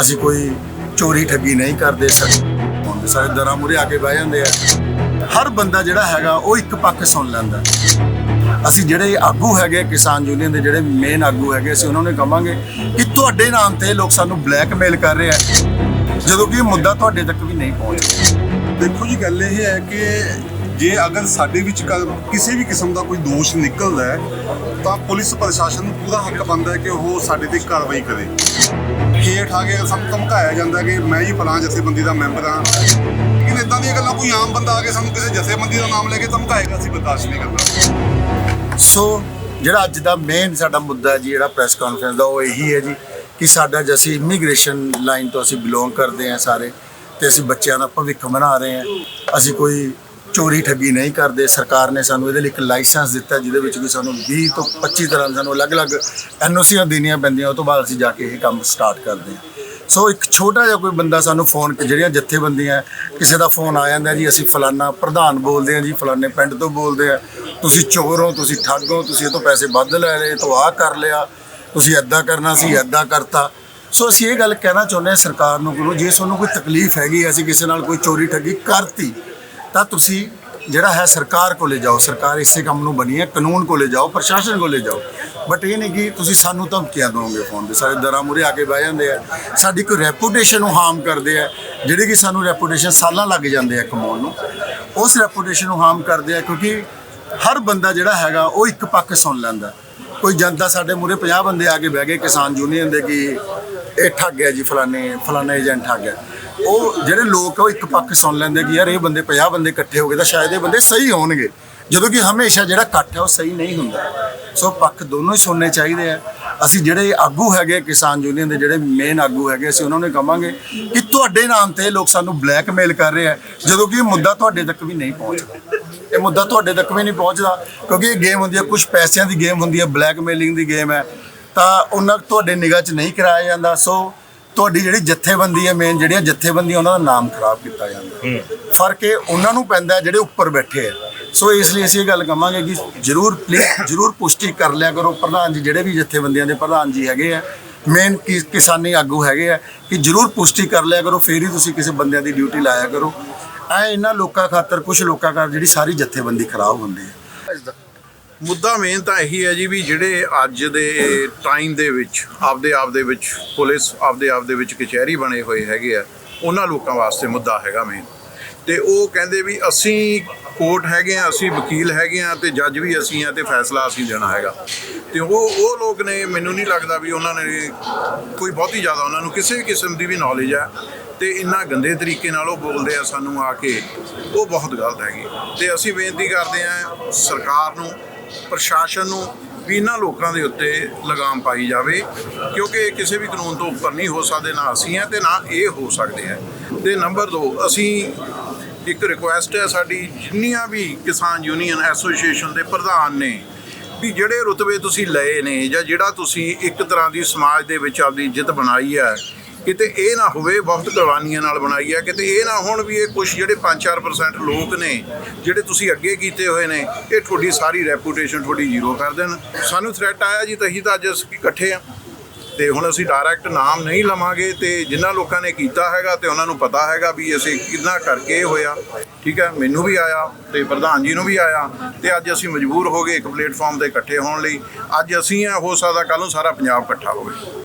ਅਸੀਂ ਕੋਈ ਚੋਰੀ ਠੱਗੀ ਨਹੀਂ ਕਰਦੇ ਸਾਡੇ ਸਾਰੇ ਦਰਾਂ ਮੂਹਰੇ ਆ ਕੇ ਬਹਿ ਜਾਂਦੇ ਆ। ਹਰ ਬੰਦਾ ਜਿਹੜਾ ਹੈਗਾ, ਉਹ ਇੱਕ ਪੱਖ ਸੁਣ ਲੈਂਦਾ। ਅਸੀਂ ਜਿਹੜੇ ਆਗੂ ਹੈਗੇ, ਕਿਸਾਨ ਯੂਨੀਅਨ ਦੇ ਜਿਹੜੇ ਮੇਨ ਆਗੂ ਹੈਗੇ, ਅਸੀਂ ਉਹਨਾਂ ਨੂੰ ਕਹਾਂਗੇ ਕਿ ਤੁਹਾਡੇ ਨਾਮ ਤੇ ਲੋਕ ਸਾਨੂੰ ਬਲੈਕਮੇਲ ਕਰ ਰਹੇ ਆ। ਜਦੋਂ ਕਿ ਇਹ ਮੁੱਦਾ ਤੁਹਾਡੇ ਤੱਕ ਵੀ ਨਹੀਂ ਪਹੁੰਚ ਦੇਖੋ ਜੀ, ਗੱਲ ਇਹ ਹੈ ਕਿ ਜੇ ਅਗਰ ਸਾਡੇ ਵਿੱਚ ਕਿਸੇ ਵੀ ਕਿਸਮ ਦਾ ਕੋਈ ਦੋਸ਼ ਨਿਕਲਦਾ ਹੈ, ਤਾਂ ਪੁਲਿਸ ਪ੍ਰਸ਼ਾਸਨ ਨੂੰ ਪੂਰਾ ਹੱਕ ਬਣਦਾ ਹੈ ਕਿ ਉਹ ਸਾਡੇ ਤੇ ਕਾਰਵਾਈ ਕਰੇ। ਹੇਠ ਆ ਕੇ ਸਾਨੂੰ ਧਮਕਾਇਆ ਜਾਂਦਾ ਕਿ ਮੈਂ ਹੀ ਫਲਾਂ ਜਥੇਬੰਦੀ ਦਾ ਮੈਂਬਰ ਹਾਂ। ਲੇਕਿਨ ਇਦਾਂ ਦੀਆਂ ਗੱਲਾਂ ਕੋਈ ਆਮ ਬੰਦਾ ਆ ਕੇ ਸਾਨੂੰ ਕਿਸੇ ਜਥੇਬੰਦੀ ਦਾ ਨਾਮ ਲੈ ਕੇ ਧਮਕਾਏਗਾ, ਅਸੀਂ ਬਰਦਾਸ਼ਤ ਨਹੀਂ ਕਰਨਾ। ਸੋ ਜਿਹੜਾ ਅੱਜ ਦਾ ਮੇਨ ਸਾਡਾ ਮੁੱਦਾ ਜੀ, ਜਿਹੜਾ ਪ੍ਰੈਸ ਕਾਨਫਰੰਸ ਦਾ, ਉਹ ਇਹੀ ਹੈ ਜੀ ਕਿ ਸਾਡਾ ਜਿ ਅਸੀਂ ਇਮੀਗ੍ਰੇਸ਼ਨ ਲਾਈਨ ਤੋਂ ਅਸੀਂ ਬਿਲੋਂਗ ਕਰਦੇ ਹਾਂ ਸਾਰੇ, ਤੇ ਅਸੀਂ ਬੱਚਿਆਂ ਦਾ ਭਵਿੱਖ ਬਣਾ ਰਹੇ ਹਾਂ, ਅਸੀਂ ਕੋਈ ਚੋਰੀ ਠੱਗੀ ਨਹੀਂ ਕਰਦੇ। ਸਰਕਾਰ ਨੇ ਸਾਨੂੰ ਇਹਦੇ ਲਈ ਇੱਕ ਲਾਇਸੈਂਸ ਦਿੱਤਾ, ਜਿਹਦੇ ਵਿੱਚ ਵੀ ਸਾਨੂੰ 20 ਤੋਂ 25 ਤਰ੍ਹਾਂ ਸਾਨੂੰ ਅਲੱਗ-ਅਲੱਗ ਐਨਓਸੀਆਂ ਦੇਣੀਆਂ ਪੈਂਦੀਆਂ, ਉਹ ਤੋਂ ਬਾਅਦ ਅਸੀਂ ਜਾ ਕੇ ਇਹ ਕੰਮ ਸਟਾਰਟ ਕਰਦੇ ਹਾਂ। ਸੋ ਇੱਕ ਛੋਟਾ ਜਿਹਾ ਕੋਈ ਬੰਦਾ ਸਾਨੂੰ ਫੋਨ, ਜਿਹੜੀਆਂ ਜਥੇਬੰਦੀਆਂ, ਕਿਸੇ ਦਾ ਫੋਨ ਆ ਜਾਂਦਾ ਜੀ, ਅਸੀਂ ਫਲਾਨਾ ਪ੍ਰਧਾਨ ਬੋਲਦੇ ਹਾਂ ਜੀ, ਫਲਾਨੇ ਪਿੰਡ ਤੋਂ ਬੋਲਦੇ ਆ ਤੁਸੀਂ ਚੋਰ ਹੋ, ਤੁਸੀਂ ਠੱਗ ਹੋ, ਤੁਸੀਂ ਇਹ ਤੋਂ ਪੈਸੇ ਵੱਧ ਲੈ ਲਏ ਤੋਂ ਆਹ ਕਰ ਲਿਆ, ਤੁਸੀਂ ਐਦਾਂ ਕਰਨਾ ਸੀ ਐਦਾਂ ਕਰਤਾ। ਸੋ ਅਸੀਂ ਇਹ ਗੱਲ ਕਹਿਣਾ ਚਾਹੁੰਦੇ ਹਾਂ ਸਰਕਾਰ ਨੂੰ ਕਿ ਜੇ ਤੁਹਾਨੂੰ ਕੋਈ ਤਕਲੀਫ ਹੈਗੀ, ਅਸੀਂ ਕਿਸੇ ਨਾਲ ਕੋਈ ਚੋਰੀ ਠੱਗੀ ਕਰਤੀ ਤਾਂ ਤੁਸੀਂ ਜਿਹੜਾ ਹੈ ਸਰਕਾਰ ਕੋਲੇ ਜਾਓ, ਸਰਕਾਰ ਇਸੇ ਕੰਮ ਨੂੰ ਬਣੀ ਹੈ, ਕਾਨੂੰਨ ਕੋਲੇ ਜਾਓ, ਪ੍ਰਸ਼ਾਸਨ ਕੋਲੇ ਜਾਓ। ਬਟ ਇਹ ਨਹੀਂ ਕਿ ਤੁਸੀਂ ਸਾਨੂੰ ਧਮਕੀਆਂ ਦੋਗੇ ਫੋਨ ਤੇ, ਸਾਰੇ ਦਰਾਂ ਮੂਹਰੇ ਆ ਕੇ ਬਹਿ ਜਾਂਦੇ ਆ। ਸਾਡੀ ਕੋਈ ਰੈਪੂਟੇਸ਼ਨ ਨੂੰ ਹਾਰਮ ਕਰਦੇ ਆ, ਜਿਹੜੇ ਕਿ ਸਾਨੂੰ ਰੈਪੂਟੇਸ਼ਨ ਸਾਲਾਂ ਲੱਗ ਜਾਂਦੇ ਆ ਕਮਾਉਣ ਨੂੰ, ਉਸ ਰੈਪੂਟੇਸ਼ਨ ਨੂੰ ਹਾਰਮ ਕਰਦੇ ਆ, ਕਿਉਂਕਿ ਹਰ ਬੰਦਾ ਜਿਹੜਾ ਹੈਗਾ, ਉਹ ਇੱਕ ਪੱਖ ਸੁਣ ਲੈਂਦਾ। ਕੋਈ ਜਨਤਾ ਸਾਡੇ ਮੂਹਰੇ 50 ਬੰਦੇ ਆ ਕੇ ਬਹਿ ਗਏ, ਕਿਸਾਨ ਯੂਨੀਅਨ ਦੇ ਕਿ ਇਹ ਠੱਗ ਗਿਆ ਜੀ, ਫਲਾਣੇ ਫਲਾਣੇ ਏਜੰਟ ਠੱਗ ਗਿਆ ਉਹ ਜਿਹੜੇ ਲੋਕ ਆ, ਉਹ ਇੱਕ ਪੱਖ ਸੁਣ ਲੈਂਦੇ ਕਿ ਯਾਰ ਇਹ ਬੰਦੇ 50 ਬੰਦੇ ਇਕੱਠੇ ਹੋ ਗਏ ਤਾਂ ਸ਼ਾਇਦ ਇਹ ਬੰਦੇ ਸਹੀ ਹੋਣਗੇ। ਜਦੋਂ ਕਿ ਹਮੇਸ਼ਾ ਜਿਹੜਾ ਇਕੱਠ ਹੈ ਉਹ ਸਹੀ ਨਹੀਂ ਹੁੰਦਾ। ਸੋ ਪੱਖ ਦੋਨੋਂ ਹੀ ਸੁਣਨੇ ਚਾਹੀਦੇ ਆ। ਅਸੀਂ ਜਿਹੜੇ ਆਗੂ ਹੈਗੇ ਕਿਸਾਨ ਯੂਨੀਅਨ ਦੇ ਜਿਹੜੇ ਮੇਨ ਆਗੂ ਹੈਗੇ ਅਸੀਂ ਉਹਨਾਂ ਨੂੰ ਕਹਾਂਗੇ ਕਿ ਤੁਹਾਡੇ ਨਾਮ ਤੇ ਲੋਕ ਸਾਨੂੰ ਬਲੈਕਮੇਲ ਕਰ ਰਹੇ ਆ, ਜਦੋਂ ਕਿ ਇਹ ਮੁੱਦਾ ਤੁਹਾਡੇ ਤੱਕ ਵੀ ਨਹੀਂ ਪਹੁੰਚਦਾ। ਇਹ ਮੁੱਦਾ ਤੁਹਾਡੇ ਤੱਕ ਵੀ ਨਹੀਂ ਪਹੁੰਚਦਾ, ਕਿਉਂਕਿ ਇਹ ਗੇਮ ਹੁੰਦੀ ਹੈ ਕੁਝ ਪੈਸਿਆਂ ਦੀ ਗੇਮ ਹੁੰਦੀ ਹੈ ਬਲੈਕਮੇਲਿੰਗ ਦੀ ਗੇਮ ਹੈ ਤਾਂ ਉਹਨਾਂ, ਤੁਹਾਡੇ ਨਿਗਾਹ 'ਚ ਨਹੀਂ ਕਰਾਇਆ ਜਾਂਦਾ। ਸੋ ਤੁਹਾਡੀ ਜਿਹੜੀ ਜਥੇਬੰਦੀ ਹੈ ਮੇਨ ਜਿਹੜੀਆਂ ਜਥੇਬੰਦੀਆਂ ਉਹਨਾਂ ਦਾ ਨਾਮ ਖਰਾਬ ਕੀਤਾ ਜਾਂਦਾ ਫ਼ਰਕ ਇਹ ਉਹਨਾਂ ਨੂੰ ਪੈਂਦਾ ਹੈ ਜਿਹੜੇ ਉੱਪਰ ਬੈਠੇ ਆ। ਸੋ ਇਸ ਲਈ ਅਸੀਂ ਇਹ ਗੱਲ ਕਹਾਂਗੇ ਕਿ ਜਰੂਰ ਪਲੀਜ਼ ਜਰੂਰ ਪੁਸ਼ਟੀ ਕਰ ਲਿਆ ਕਰੋ। ਪ੍ਰਧਾਨ ਜੀ ਜਿਹੜੇ ਵੀ ਜਥੇਬੰਦੀਆਂ ਦੇ ਪ੍ਰਧਾਨ ਜੀ ਹੈਗੇ ਆ ਮੇਨ ਕਿਸਾਨੀ ਆਗੂ ਹੈਗੇ ਆ ਕਿ ਜਰੂਰ ਪੁਸ਼ਟੀ ਕਰ ਲਿਆ ਕਰੋ ਫੇਰ ਹੀ ਤੁਸੀਂ ਕਿਸੇ ਬੰਦਿਆਂ ਦੀ ਡਿਊਟੀ ਲਾਇਆ ਕਰੋ। ਐ ਇਹਨਾਂ ਲੋਕਾਂ ਖਾਤਰ ਕੁਝ ਲੋਕਾਂ ਖਾਤਰ ਜਿਹੜੀ ਸਾਰੀ ਜਥੇਬੰਦੀ ਖਰਾਬ ਹੁੰਦੀ ਹੈ। ਮੁੱਦਾ ਮੇਨ ਤਾਂ ਇਹੀ ਹੈ ਜੀ ਵੀ ਜਿਹੜੇ ਅੱਜ ਦੇ ਟਾਈਮ ਦੇ ਵਿੱਚ, ਆਪਦੇ ਆਪ ਦੇ ਵਿੱਚ ਪੁਲਿਸ, ਆਪਦੇ ਆਪ ਦੇ ਵਿੱਚ ਕਚਹਿਰੀ ਬਣੇ ਹੋਏ ਹੈਗੇ ਆ, ਉਹਨਾਂ ਲੋਕਾਂ ਵਾਸਤੇ ਮੁੱਦਾ ਹੈਗਾ ਮੇਨ ਤੇ ਉਹ ਕਹਿੰਦੇ ਵੀ ਅਸੀਂ ਕੋਰਟ ਹੈਗੇ ਆ, ਅਸੀਂ ਵਕੀਲ ਹੈਗੇ ਆ ਤੇ ਜੱਜ ਵੀ ਅਸੀਂ ਆ ਤੇ ਫੈਸਲਾ ਅਸੀਂ ਦੇਣਾ ਹੈਗਾ। ਤੇ ਉਹ ਉਹ ਲੋਕ ਨੇ ਮੈਨੂੰ ਨਹੀਂ ਲੱਗਦਾ ਵੀ ਉਹਨਾਂ ਨੇ ਕੋਈ ਬਹੁਤੀ ਜ਼ਿਆਦਾ ਉਹਨਾਂ ਨੂੰ ਕਿਸੇ ਵੀ ਕਿਸਮ ਦੀ ਵੀ ਨੌਲੇਜ ਹੈ ਤੇ ਇੰਨਾ ਗੰਦੇ ਤਰੀਕੇ ਨਾਲ ਉਹ ਬੋਲਦੇ ਆ ਸਾਨੂੰ ਆ ਕੇ, ਉਹ ਬਹੁਤ ਗਲਤ ਹੈਗੀ। ਤੇ ਅਸੀਂ ਬੇਨਤੀ ਕਰਦੇ ਆ ਸਰਕਾਰ ਨੂੰ ਪ੍ਰਸ਼ਾਸਨ ਨੂੰ ਵੀ ਇਹਨਾਂ ਲੋਕਾਂ ਦੇ ਉੱਤੇ ਲਗਾਮ ਪਾਈ ਜਾਵੇ, ਕਿਉਂਕਿ ਇਹ ਕਿਸੇ ਵੀ ਕਾਨੂੰਨ ਤੋਂ ਉੱਪਰ ਨਹੀਂ ਹੋ ਸਕਦੇ, ਨਾ ਅਸੀਂ ਹੈ ਤੇ ਨਾ ਇਹ ਹੋ ਸਕਦੇ ਹੈ। ਤੇ ਨੰਬਰ 2 ਅਸੀਂ ਇੱਕ ਰਿਕੁਐਸਟ ਹੈ ਸਾਡੀ, ਜਿੰਨੀਆਂ ਵੀ ਕਿਸਾਨ ਯੂਨੀਅਨ ਐਸੋਸੀਏਸ਼ਨ ਦੇ ਪ੍ਰਧਾਨ ਨੇ, ਵੀ ਜਿਹੜੇ ਰੁਤਬੇ ਤੁਸੀਂ ਲਏ ਨੇ ਜਾਂ ਜਿਹੜਾ ਤੁਸੀਂ ਇੱਕ ਤਰ੍ਹਾਂ ਦੀ ਸਮਾਜ ਦੇ ਵਿੱਚ ਆਪਣੀ ਇੱਜ਼ਤ ਬਣਾਈ ਹੈ ਕਿਤੇ ਇਹ ਨਾ ਹੋਵੇ ਬਹੁਤ ਕੁਰਬਾਨੀਆਂ ਨਾਲ ਬਣਾਈ ਹੈ ਕਿਤੇ ਇਹ ਨਾ ਹੋਣ ਵੀ ਇਹ ਕੁਝ ਜਿਹੜੇ 5-4% ਲੋਕ ਨੇ, ਜਿਹੜੇ ਤੁਸੀਂ ਅੱਗੇ ਕੀਤੇ ਹੋਏ ਨੇ, ਇਹ ਤੁਹਾਡੀ ਸਾਰੀ ਰੈਪੂਟੇਸ਼ਨ ਤੁਹਾਡੀ ਜ਼ੀਰੋ ਕਰ ਦੇਣ। ਸਾਨੂੰ ਥ੍ਰੈਟ ਆਇਆ ਜੀ, ਤਾਂ ਅਸੀਂ ਤਾਂ ਅੱਜ ਅਸੀਂ ਇਕੱਠੇ ਆ। ਤੇ ਹੁਣ ਅਸੀਂ ਡਾਇਰੈਕਟ ਨਾਮ ਨਹੀਂ ਲਵਾਂਗੇ, ਤੇ ਜਿਨ੍ਹਾਂ ਲੋਕਾਂ ਨੇ ਕੀਤਾ ਹੈਗਾ, ਤੇ ਉਹਨਾਂ ਨੂੰ ਪਤਾ ਹੈਗਾ ਵੀ ਅਸੀਂ ਕਿੰਨਾ ਕਰਕੇ ਹੋਇਆ। ਠੀਕ ਹੈ, ਮੈਨੂੰ ਵੀ ਆਇਆ, ਤੇ ਪ੍ਰਧਾਨ ਜੀ ਨੂੰ ਵੀ ਆਇਆ, ਤੇ ਅੱਜ ਅਸੀਂ ਮਜਬੂਰ ਹੋ ਗਏ ਇੱਕ ਪਲੇਟਫਾਰਮ ਤੇ ਇਕੱਠੇ ਹੋਣ ਲਈ। ਅੱਜ ਅਸੀਂ ਆ, ਹੋ ਸਕਦਾ ਕੱਲ ਨੂੰ ਸਾਰਾ ਪੰਜਾਬ ਇਕੱਠਾ ਹੋਵੇ।